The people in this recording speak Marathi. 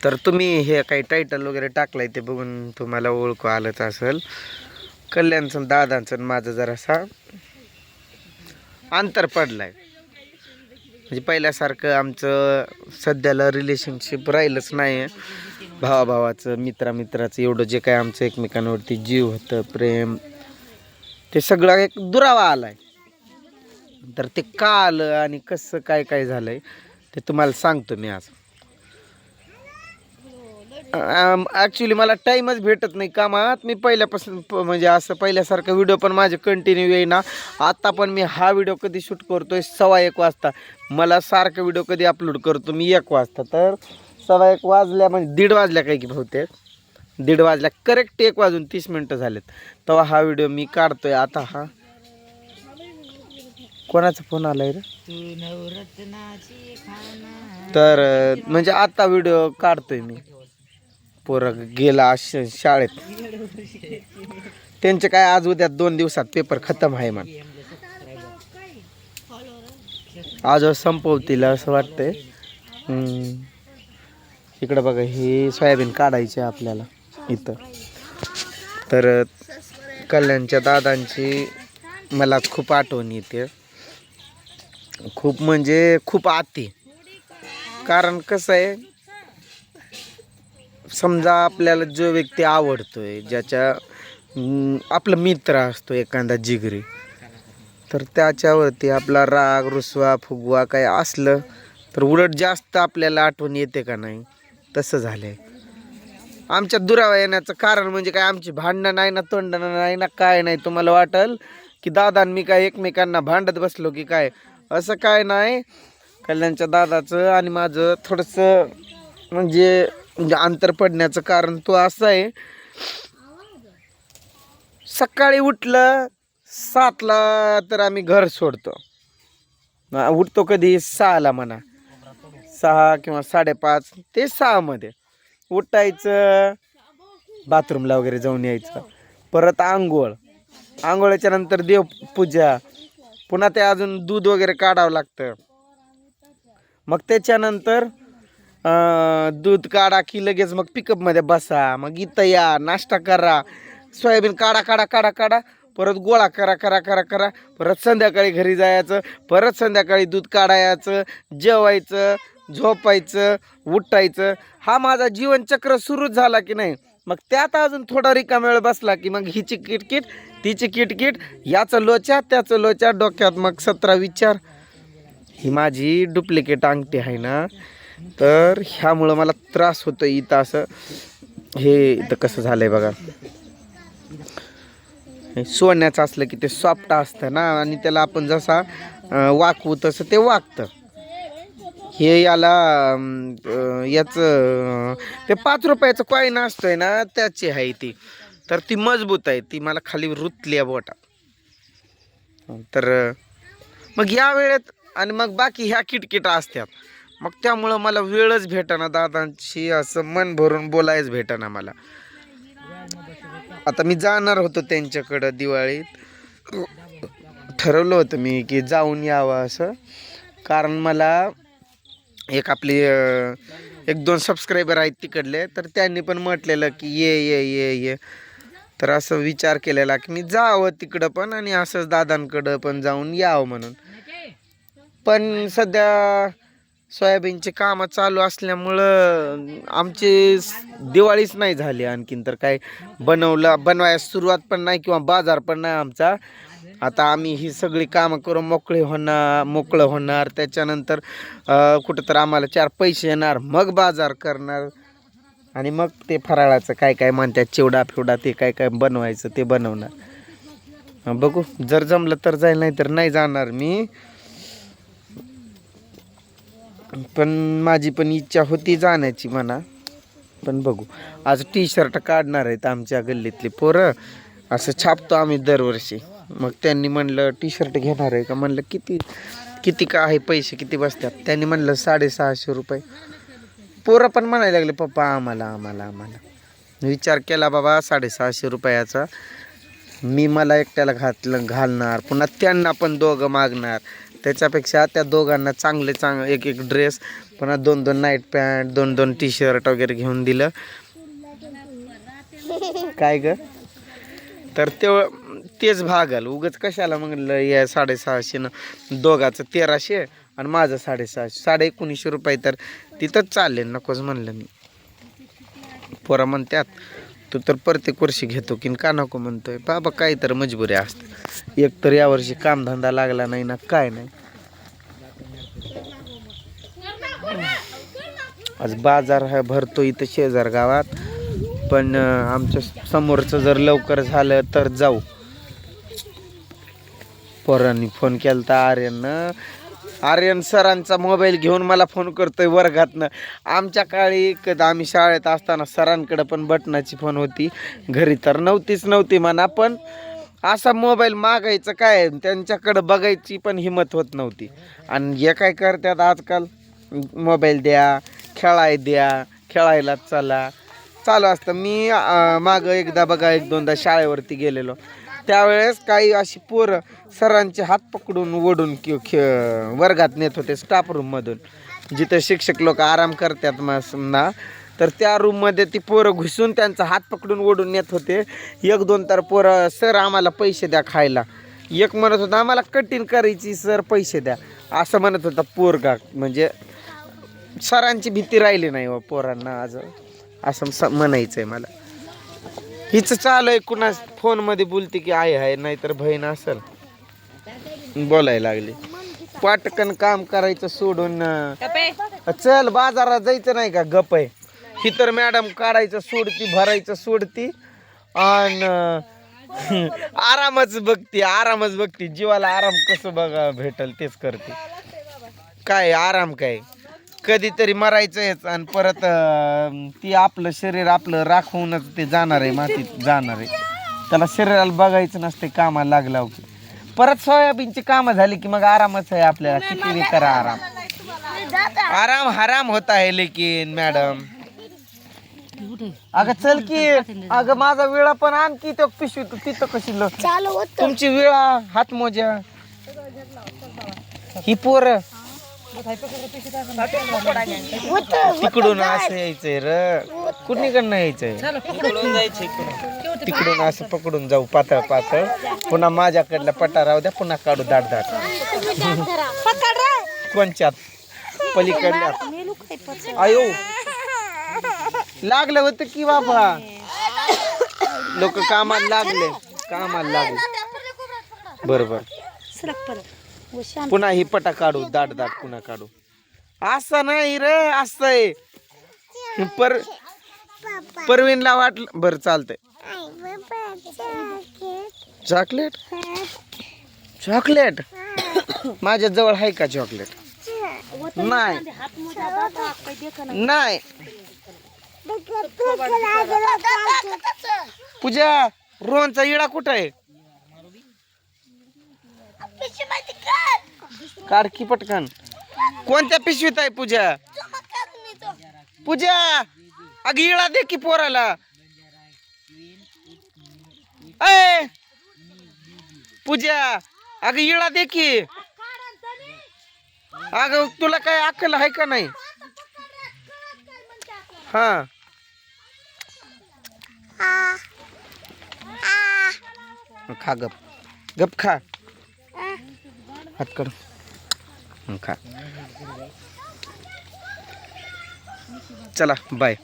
तर तुम्ही हे काही टायटल वगैरे टाकलं आहे ते बघून तुम्हाला ओळखू आलंच असेल. कल्याणचं दादांचं आणि माझं जरासा अंतर पडलं आहे म्हणजे पहिल्यासारखं आमचं सध्याला रिलेशनशिप राहिलंच नाही भावाभावाचं मित्रामित्राचं एवढं जे काय आमचं एकमेकांवरती जीव होतं प्रेम ते सगळं एक दुरावा आला आहे तर ते का आलं आणि कसं काय काय झालं आहे ते तुम्हाला सांगतो मी आज. ॲक्च्युली मला टाईमच भेटत नाही. कामात मी पहिल्यापासून प- म्हणजे असं पहिल्यासारखं व्हिडिओ पण माझे कंटिन्यू येईना. आत्ता पण मी हा व्हिडिओ कधी शूट करतो आहे सव्वा एक वाजता. मला सारखं व्हिडिओ कधी अपलोड करतो मी एक वाजता. तर सव्वा एक वाजल्या म्हणजे दीड वाजल्या काही की बहुतेक. दीड वाजल्या. करेक्ट एक वाजून तीस मिनटं झालेत. तेव्हा हा व्हिडिओ मी काढतो आहे आता हा. कोणाचा फोन आलाय रे? तर म्हणजे आत्ता व्हिडिओ काढतोय मी. पोरं गेला श- शाळेत. त्यांचे काय आज उद्या दोन दिवसात पेपर खतम आहे म्हण. आज संपवतील असं वाटतंय. इकडं बघा हे सोयाबीन काढायचे आपल्याला इथं. तर कल्याणच्या दादांची मला खूप आठवण येते. खूप म्हणजे खूप आती. कारण कसं आहे समजा आपल्याला जो व्यक्ती आवडतोय ज्याच्या आपला मित्र असतो एखादा जिगरी तर त्याच्यावरती आपला राग रुसवा फुगवा काय असलं तर उलट जास्त आपल्याला आठवण येते का नाही? तसं झालंय. आमच्या दुरावा येण्याचं कारण म्हणजे काय? आमची भांडणं नाही ना तोंडणं नाही ना काय नाही. तुम्हाला वाटल की दादा मी काय एकमेकांना भांडत बसलो की काय? असं काय नाही. कल्याणच्या दादाचं आणि माझं थोडंसं म्हणजे म्हणजे अंतर पडण्याचं कारण तो असं आहे. सकाळी उठलं सातला तर आम्ही घर सोडतो. उठतो कधी? सहाला म्हणा. सहा किंवा साडेपाच ते सहामध्ये. उठायचं बाथरूमला वगैरे जाऊन यायचं. परत आंघोळ. आंघोळ्याच्या नंतर देवपूजा. पुन्हा ते अजून दूध वगैरे काढावं लागतं. मग त्याच्यानंतर दूध काढा की लगेच मग पिकअपमध्ये बसा मग इथं या नाश्ता करा सोयाबीन काढा काढा काढा काढा परत गोळा करा करा करा करा परत संध्याकाळी घरी जायचं परत संध्याकाळी दूध काढायचं जेवायचं झोपायचं उठायचं. हा माझा जीवनचक्र सुरूच झाला की नाही? मग त्यात अजून थोडा रिकामा वेळ बसला की मग हिची किटकिट तिची किटकिट याचं लोचा त्याचं लोचा डोक्यात मग सतरा विचार. ही माझी डुप्लिकेट अंगठी आहे ना? तर ह्यामुळं मला त्रास होतो इथं असं. हे इथं कसं झालं आहे बघा सोन्याचं असलं की ते सॉफ्ट असतं ना आणि त्याला आपण जसा वाकवू तसं ते वागतं हे याला याचं ते पाच रुपयाचं कॉईन असतोय ना त्याची आहे ती. तर ती मजबूत आहे ती मला खाली रुतली आहे बोटा. तर मग या वेळेत आणि मग बाकी ह्या किटकिटा असतात. मग त्यामुळं मला वेळच भेटाना दादांशी असं मन भरून बोलायच भेटाना मला. आता मी जाणार होतो त्यांच्याकडं दिवाळीत. ठरवलं होतं मी की जाऊन यावं असं. कारण मला एक आपली एक दोन सबस्क्रायबर आहेत तिकडले तर त्यांनी पण म्हटलेलं की ये ये ये ये. तर असं विचार केलेला की मी जावं तिकडं पण आणि असंच दादांकडं पण जाऊन यावं म्हणून. पण सध्या सोयाबीनचे कामं चालू असल्यामुळं आमची दिवाळीच नाही झाली आणखीन तर काय बनवलं बनवायला सुरुवात पण नाही किंवा बाजार पण नाही आमचा. आता आम्ही ही सगळी कामं करून मोकळे होणार मोकळं होणार. त्याच्यानंतर कुठं तर आम्हाला चार पैसे येणार मग बाजार करणार. आणि मग ते फराळाचं काय काय म्हणतात चिवडा फिवडा ते काय काय बनवायचं ते बनवणार. बघू जर जमलं तर जाईल नाही तर नाही जाणार मी. पण माझी पण इच्छा होती जाण्याची म्हणा. पण बघू. आज टी शर्ट काढणार आहेत आमच्या गल्लीतली पोरं. असं छापतो आम्ही दरवर्षी. मग त्यांनी म्हणलं टी शर्ट घेणार आहे का? म्हणलं किती किती का आहे? पैसे किती बसतात? त्यांनी म्हणलं साडेसहाशे रुपये. पोरं पण म्हणायला लागले पप्पा आम्हाला आम्हाला आम्हाला. विचार केला बाबा साडेसहाशे रुपयाचा मी मला एकट्याला घातलं घालणार. पुन्हा त्यांना पण दोघं मागणार. त्याच्यापेक्षा त्या दोघांना चांगले चांग एक एक ड्रेस पुन्हा दोन दोन नाईट पॅन्ट दोन दोन टी शर्ट वगैरे घेऊन दिलं. काय ग? तर तेव्हा तेच भागल. उगच कशाला म्हणलं या साडेसहाशेनं दोघाचं तेराशे आणि माझं साडेसहाशे. साडे एकोणीसशे रुपये तर तिथंच चालेल नकोच म्हणलं मी. पोरा म्हणत्यात तू तर प्रत्येक वर्षी घेतो की का नको म्हणतोय? बाबा काही तर मजबुरी असते. एक तर यावर्षी कामधंदा लागला नाही ना काय नाही. आज बाजार हा भरतो इथं शेजार गावात पण आमच्या समोरचं जर लवकर झालं तर जाऊ. पोरांनी फोन केला तर आर्यनं आर्यन सरांचा मोबाईल घेऊन मला फोन करतोय वर्गातनं. आमच्या काळी एकदा आम्ही शाळेत असताना सरांकडं पण बटनाची फोन होती. घरी तर नव्हतीच नव्हती म्हणा पण असा मोबाईल मागायचं काय? त्यांच्याकडं बघायची पण हिंमत होत नव्हती. आणि हे काय करतात आजकाल? मोबाईल द्या खेळाय द्या खेळायला चला. चालू असतं. मी मागं एकदा बघा एक दोनदा शाळेवरती गेलेलो. त्यावेळेस काही अशी पोरं सरांचे हात पकडून ओढून कि खे वर्गात नेत होते स्टाफ रूममधून जिथं शिक्षक लोक आराम करतात मस ना. तर त्या रूममध्ये ती पोरं घुसून त्यांचा हात पकडून ओढून नेत होते. एक दोन तर पोरं सर आम्हाला पैसे द्या खायला. एक म्हणत होता आम्हाला कठीण करायची सर पैसे द्या. असं म्हणत होता पोरगा. म्हणजे सरांची भीती राहिली नाही व पोरांना आज. असं स- आहे मला. हिच चालू आहे कुणा फोनमध्ये बोलते की आहे आहे नाहीतर बहीण असेल. बोलायला लागली. पाटकन काम करायचं सोडून चल बाजारात जायचं नाही का? गप आहे. ही तर मॅडम काढायचं सोडती भरायचं सोडती आणि आरामच बघती आरामच बघती. जीवाला आराम कसं बघा भेटल तेच करते. काय आराम काय? कधीतरी मरायचंच आणि परत अं, ती आपलं शरीर आपलं राखवूनच ते जाणार आहे मातीत जाणार आहे. त्याला शरीराला बघायचं नसते कामाला लागला की परत सोयाबीनची कामं झाली की मग आरामच आहे आपल्याला. किती बी करा आराम. आराम हराम होत आहे लेकिन मॅडम. अगं चल की अगं माझा वेळा पण आणखी तो पिशवी तू तिथं कशी ल- चालू होत. तुमची वेळा हात मोजा ही पोर. तिकडून असं यायचंय र. कुणीकडनं यायचंय? तिकडून असं पकडून जाऊ पातळ पातळ. पुन्हा माझ्याकडला पटा राहू द्या पुन्हा काढू दाट दाट. कोणच्यात पलीकडल्यात आयो. लागलं होतं की बाबा? लोक कामाला लागले. कामाला लागले. बरोबर पुन्हा ही पटा काढू दाट दाट पुन्हा काढू. असं नाही रे असं आहे. पर परवीनला वाटलं बरं चालतंय. चॉकलेट चॉकलेट माझ्या जवळ आहे का चॉकलेट नाही. नाही. पूजा रोहनचा इळा कुठं आहे? काढ की पटकन. कोणत्या पिशवीत आहे पूजा? पूजा अग इळा दे की पोराला. अय पूजा अग इळा दे की. अग तुला काय अक्कल आहे का नाही? हा. खा गप. गप खा. हात कर खा. चला बाय